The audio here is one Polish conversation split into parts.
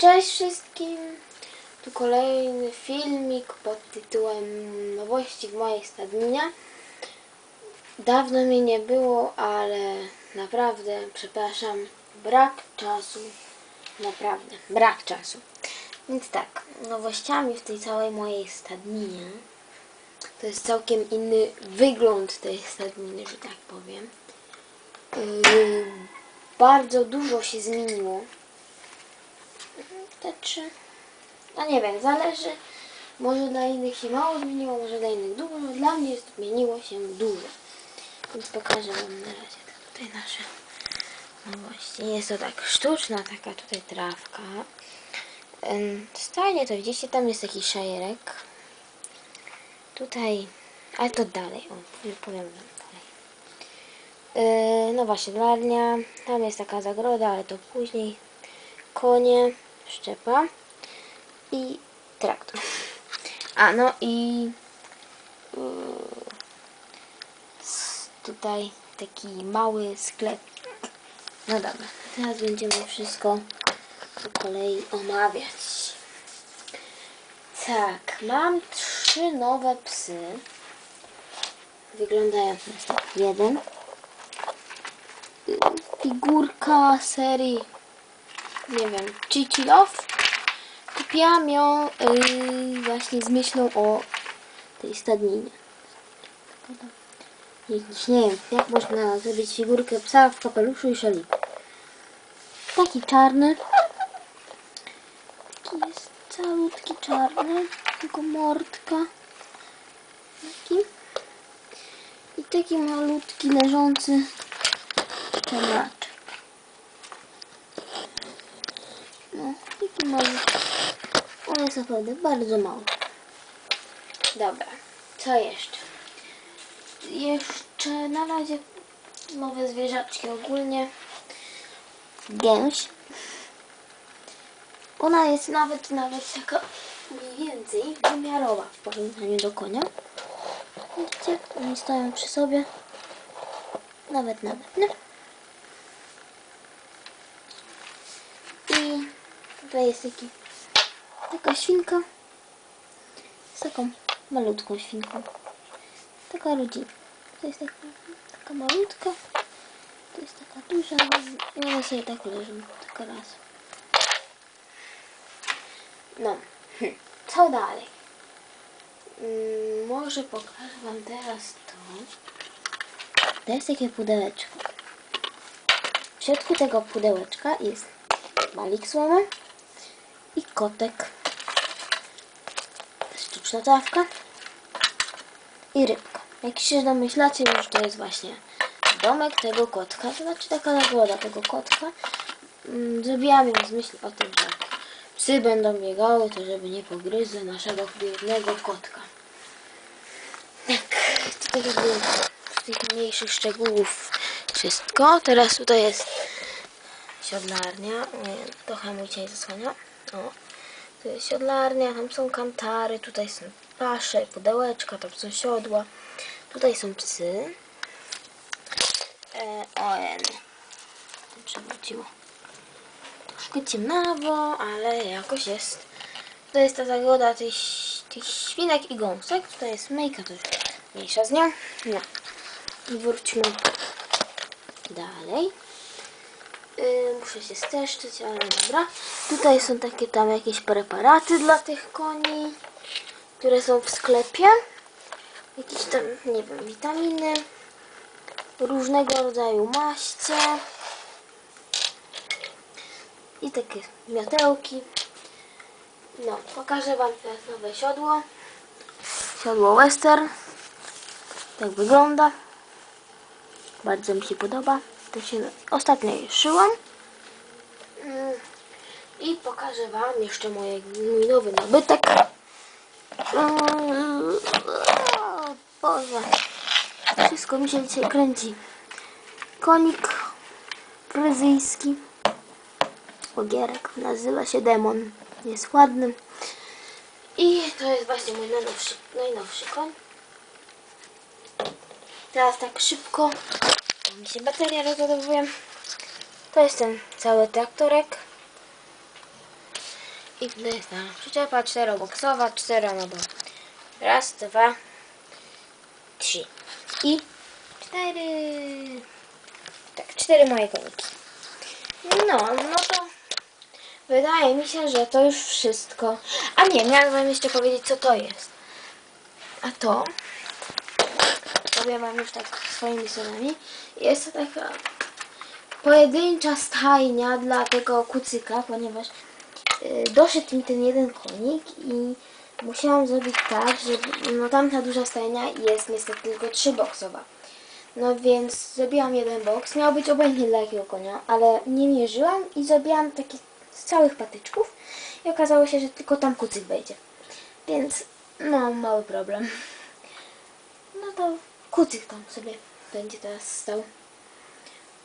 Cześć wszystkim! Tu kolejny filmik pod tytułem Nowości w mojej stadninie. Dawno mnie nie było, ale naprawdę, przepraszam, brak czasu. Naprawdę, brak czasu. Więc tak, nowościami w tej całej mojej stadninie to jest całkiem inny wygląd tej stadniny, że tak powiem. Yy, bardzo dużo się zmieniło te trzy. No nie wiem, zależy. Może dla innych się mało zmieniło, może dla innych dużo. Dla mnie zmieniło się dużo. Więc pokażę Wam na razie tutaj nasze nowości. Jest to tak sztuczna taka tutaj trawka. Stajnie to widzicie, tam jest taki szajerek. Tutaj, ale to dalej, o, powiem Wam dalej. Yy, no właśnie, larnia. Tam jest taka zagroda, ale to później. Konie, szczepa i traktor. A no i yy, tutaj taki mały sklep. No dobra, teraz będziemy wszystko po kolei omawiać. Tak, mam trzy nowe psy. Wyglądają teraz. Jeden. y, Figurka serii, nie wiem, Chichi Love. Kupiłam ją y, właśnie z myślą o tej stadninie. Nie wiem, jak można zrobić figurkę psa w kapeluszu i szaliku. Taki czarny. Taki jest calutki czarny. Tylko mordka. Taki. I taki malutki leżący czerwaczek. Taki malutki. On jest naprawdę bardzo mały. Dobra, co jeszcze? Jeszcze na razie nowe zwierzaczki ogólnie. Gęś. Ona jest nawet, nawet taka mniej więcej wymiarowa w porównaniu do konia. Widzicie? Oni stoją przy sobie. Nawet, nawet, nie? I tutaj jest taki, taka świnka z taką malutką świnką. Taka rodzina. To jest taka, taka malutka, to jest taka duża i one sobie tak leżą. Taka raz. No, hm. co dalej? Mm, może pokażę Wam teraz to. To jest takie pudełeczko. W środku tego pudełeczka jest balik słomy i kotek. Sztuczna trawka i rybka. Jak się domyślacie, już to jest właśnie domek tego kotka, to znaczy taka nagroda tego kotka. Mm, Zrobiłam ją z myśli o tym, że psy będą biegały, to żeby nie pogryzły naszego biednego kotka. Tak, to tak jakby z tych mniejszych szczegółów wszystko. Teraz tutaj jest siodlarnia. To hamujcie nie zasłania. O, tu jest siodlarnia, tam są kantary, tutaj są pasze, pudełeczka, tam są siodła. Tutaj są psy. E, o, en. Przewróciło. Troszkę ciemnawo, ale jakoś jest. To jest ta zagroda tych, tych świnek i gąsek. Tutaj jest myjka, to już mniejsza z nią. No. Wróćmy dalej. Muszę się streszczyć, ale dobra. Tutaj są takie tam jakieś preparaty dla tych koni, które są w sklepie. Jakieś tam, nie wiem, witaminy, różnego rodzaju maście i takie miotełki. No, pokażę Wam teraz nowe siodło. Siodło western. Tak wygląda. Bardzo mi się podoba. To się ostatnio szyłam. I pokażę Wam jeszcze moje, mój nowy nabytek. Boże. Wszystko mi się dzisiaj kręci. Konik fryzyjski. Ogierek. Nazywa się Demon. Jest ładny. I to jest właśnie mój najnowszy, najnowszy koń. Teraz tak szybko. Mi się bateria rozładowuje. To jest ten cały traktorek. I to jest ta przyczepa czteroboksowa, czteromodowa. Raz, dwa, trzy. I cztery. Tak, cztery moje koniki. No, no to wydaje mi się, że to już wszystko. A nie, miałam wam jeszcze powiedzieć, co to jest. A to, powiem wam już tak swoimi słowami, jest to taka pojedyncza stajnia dla tego kucyka, ponieważ y, doszedł mi ten jeden konik i musiałam zrobić tak, że no tamta duża stajnia jest niestety tylko trzyboksowa. No więc zrobiłam jeden boks, miał być obojętnie dla jakiego konia, ale nie mierzyłam i zrobiłam taki z całych patyczków i okazało się, że tylko tam kucyk wejdzie. Więc no mały problem. No to kucyk tam sobie będzie teraz stał.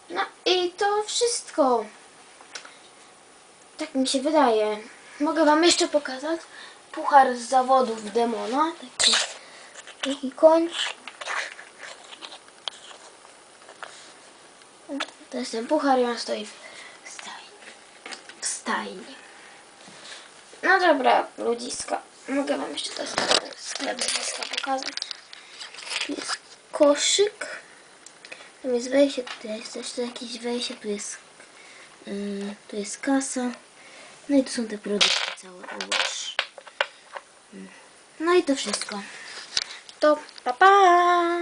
No i to wszystko. Tak mi się wydaje. Mogę wam jeszcze pokazać puchar z zawodów demona. Taki, taki koń. To jest ten puchar i on stoi w stajni. W stajni. No dobra, ludziska. Mogę wam jeszcze ten sklep pokazać. Jest koszyk. Tam jest wejście, tutaj jest też jakieś wejście, tu jest, yy, tu jest kasa. No i tu są te produkty całe, obocz. No i to wszystko. To pa pa!